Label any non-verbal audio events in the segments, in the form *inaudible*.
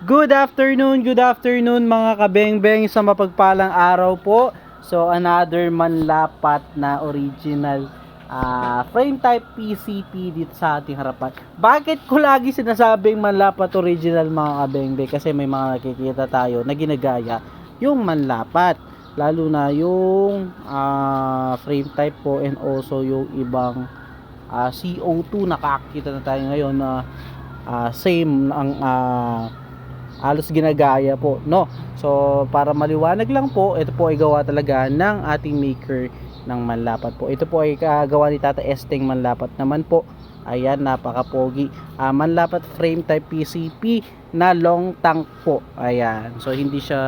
Good afternoon, good afternoon mga kabeng-beng sa mapagpalang araw po. So another manlapat na original ah, frame type PCP dito sa ating harapan. Bakit ko lagi sinasabing manlapat original mga kabeng-beng? Kasi may mga nakikita tayo na ginagaya yung manlapat. Lalo na yung ah, frame type po and also yung ibang ah, CO2 nakakita na tayo ngayon na ah, same ang ah, halos ginagaya po no? So para maliwanag lang po ito po ay gawa talaga ng ating maker ng manlapat po. Ito po ay gawa ni Tata Esteng manlapat naman po. Ayan napaka pogi Ah, manlapat frame type PCP na long tank po. Ayan. So hindi siya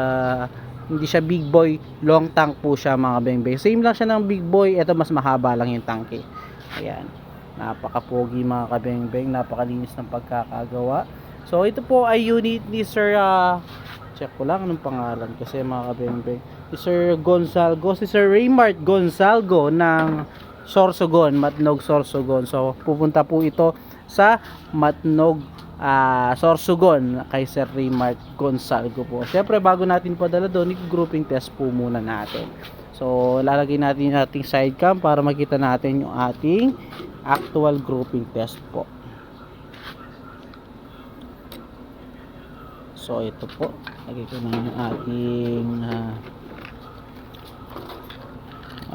hindi siya big boy long tank po siya mga beng same lang siya ng big boy. Ito mas mahaba lang yung tanke ayan. Napaka pogi mga kabeng napakalinis ng pagkakagawa So ito po ay unit ni Sir ah, check ko lang anong pangalan kasi mga kabembeng. Si Sir Gonzalgo, si Sir Raymart Gonzalgo ng Sorsogon, Matnog Sorsogon. So pupunta po ito sa Matnog ah, Sorsogon kay Sir Raymart Gonzalgo po. Siyempre bago natin padala doon, grouping test po muna natin. So lalagay natin yung ating side cam para makita natin yung ating actual grouping test po. So ito po, lagay ko na yung ating ah,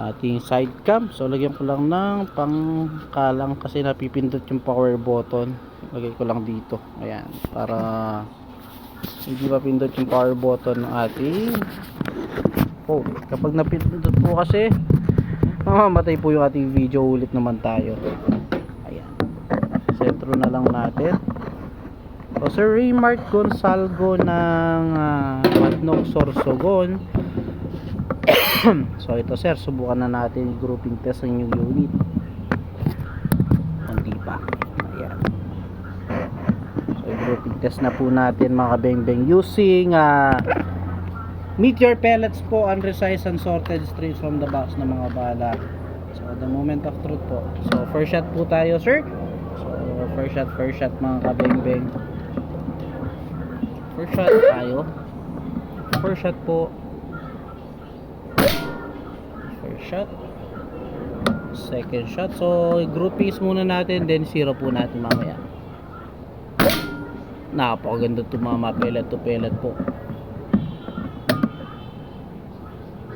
ating side cam. So lagyan ko lang ng pangkalang kasi napipindot yung power button. Lagay ko lang dito. Ayan, para hindi mapindot yung power button ng ating oh, kapag napindot po kasi mamamatay po yung ating video ulit naman tayo. Ayan. Sentro na lang natin. So, Sir Raymart Gonsalgo ng uh, Matnog Sorsogon. *coughs* so, ito sir, subukan na natin grouping test ng inyong unit. Hindi pa. Ayan. So, grouping test na po natin mga kabeng-beng using uh, meteor pellets po, unresized and sorted straight from the box ng mga bala. So, the moment of truth po. So, first shot po tayo, sir. So, first shot, first shot mga kabeng-beng. First shot tayo. First shot po. First shot. Second shot. So, groupings muna natin. Then, zero po natin mamaya. Napakaganda ito mga pellet to pellet po.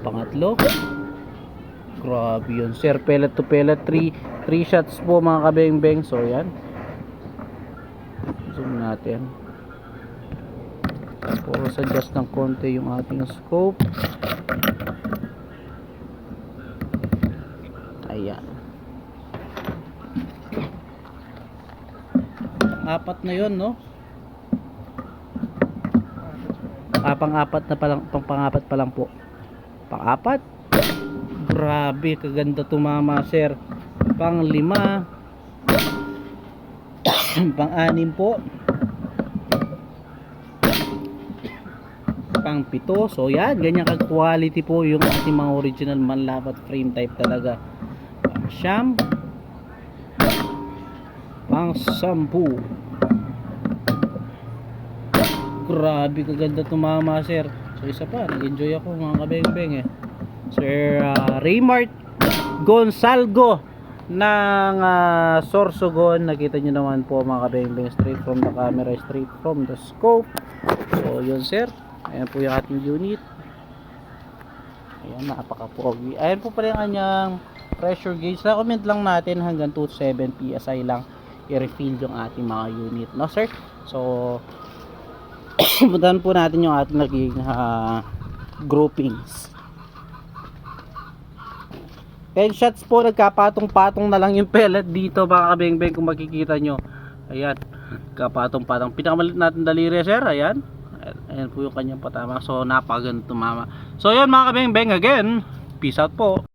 Pangatlo. Grabe yun. Sir, pellet to pellet. 3 3 shots po mga kabeng-beng. So, yan. Zoom natin. Tapos adjust ng konti yung ating scope. Ayan. Apat na yon no? Ah, pang-apat na pa lang, pang pang-apat pa lang po. Pang-apat? Grabe, kaganda tumama, sir. Pang-lima. *coughs* Pang-anim po. Pang pito. So yan, ganyan ka quality po yung ating mga original manlapat frame type talaga. Pang siyam. Pang sampu. Grabe kaganda tumama sir. So isa pa, nag-enjoy ako mga kabeng-beng eh. Sir uh, Raymart Gonsalgo ng uh, Sorsogon. Nakita nyo naman po mga kabeng-beng straight from the camera, straight from the scope. So yun sir. Ayan po yung ating unit. Ayan, napaka-pogi. Ayan po pala yung kanyang pressure gauge. Recommend lang natin hanggang 27 PSI lang i-refill yung ating mga unit. No, sir? So, *coughs* puntahan po natin yung ating naging uh, groupings. 10 shots po, nagkapatong-patong na lang yung pellet dito mga kabeng-beng kung makikita nyo. Ayan, kapatong-patong. Pinakamalit natin daliri, sir. Ayan. Ayan po yung kanyang patama. So, napakaganda tumama. So, yun mga kabeng-beng again. Peace out po.